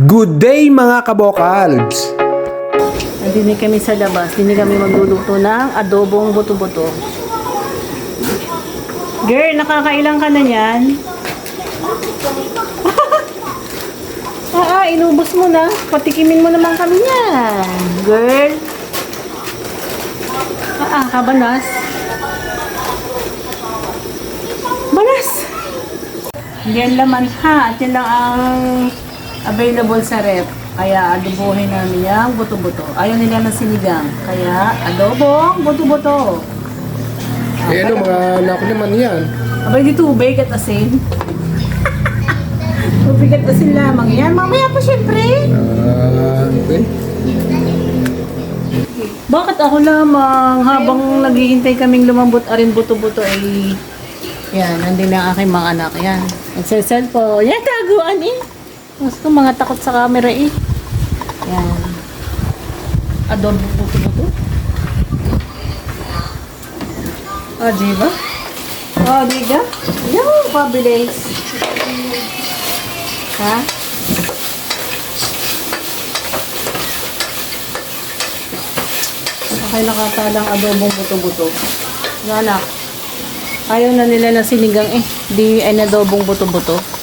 Good day mga kabokalbs! Nandini kami sa labas. Hindi kami magluluto ng adobong buto-buto. Girl, nakakailang ka na yan? ah, ah, inubos mo na. Patikimin mo naman kami yan. Girl. Ah, ah, kabanas. Banas! Yan laman ha. At yan lang ang available sa rep. Kaya adobohin namin yung buto-buto. Ayaw nila ng sinigang. Kaya adobong buto-buto. Eh ano mga anak naman yan? Abay di tubig at asin. tubig at asin lamang yan. Mamaya pa syempre. Ah, okay. Bakit ako lamang habang naghihintay kaming lumambot arin buto-buto ay yan, nandun na ang aking mga anak. Yan. Nagsiselfone. Yan, taguan eh. Gusto mga takot sa camera eh. Yan. Adobo buto-buto. Ah, di ba? Oh, di ba? Yung pabilis. Ha? Okay, nakatalang adobong buto-buto. Anak, ayaw na nila na sinigang eh. Di ay nadobong buto-buto.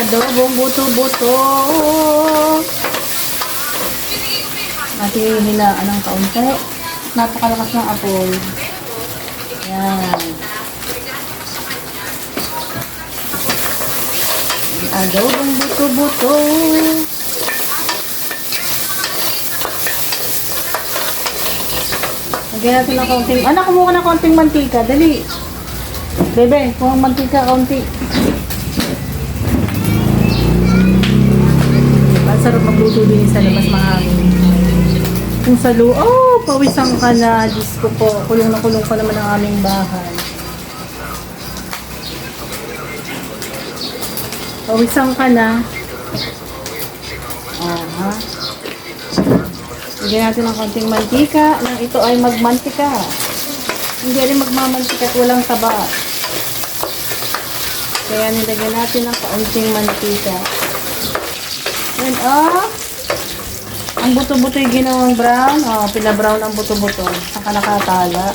Adobong buto-buto. Natin hinaan ng kaunti. Napakalakas ng apoy. Yan. Adobong buto-buto. Lagyan natin ng kaunting... Anak, kumuha ng kaunting mantika. Dali. Bebe, kumuha mantika kaunti. Magluto din sa labas mahangin. Kung sa loob, oh, pawisan ka na. Diyos ko po, kulong na kulong pa naman ang aming bahay. Pawisan ka na. Aha. Lagyan natin ng konting mantika nang ito ay magmantika. Hindi rin magmamantika at walang taba. Kaya nilagyan natin ng kaunting mantika. Yan, oh. Ang buto-buto yung ginawang brown. Oh, pina-brown ang buto-buto. Saka nakatala.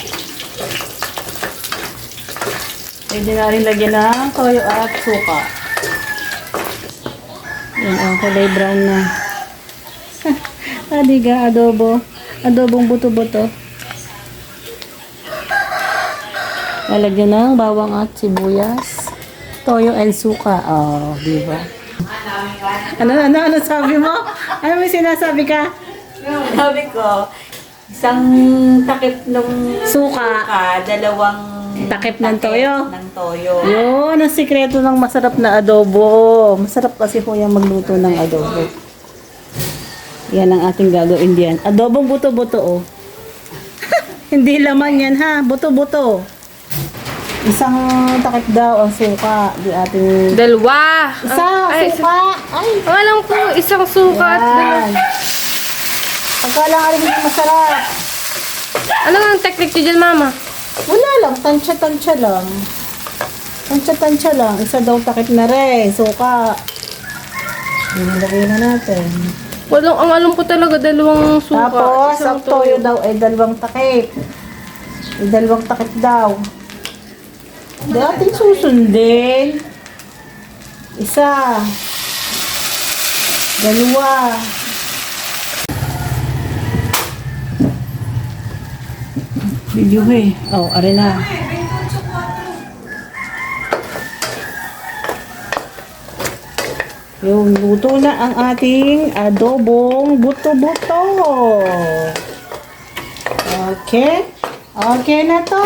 Pwede na rin lagyan ng toyo at suka. Yan, oh, kulay brown na. Adiga, adobo. Adobong buto-buto. Lalagyan ng bawang at sibuyas. Toyo and suka. Oh, di ba? Ano, ano, ano sabi mo? Ano may sinasabi ka? Sabi ko, isang takip ng Suka. suka, dalawang Takip ng toyo. ng toyo. Yun, ang sikreto ng masarap na adobo. Masarap kasi po yung magluto ng adobo. Yan ang ating gagawin diyan. Adobong buto-buto, oh. Hindi laman yan, ha? Buto-buto. Isang takip daw ang suka. Di ating... Dalawa. Isa, Ay, suka. Ay, Ang alam ko, isang suka at dalawa. yan. Pagka lang alam mo masarap. Ano ang technique nyo dyan, mama? Wala lang, tansya-tansya lang. Tansya-tansya lang. Isa daw takip na rin. Suka. Nilagay na natin. Walang, ang alam ko talaga, dalawang suka. Tapos, ang toyo daw ay dalawang takip. Ay dalawang takip daw. Di ating susundin. Isa. Dalawa. Video eh. Oh, are na. Yung luto na ang ating adobong buto-buto. Okay? Okay na to.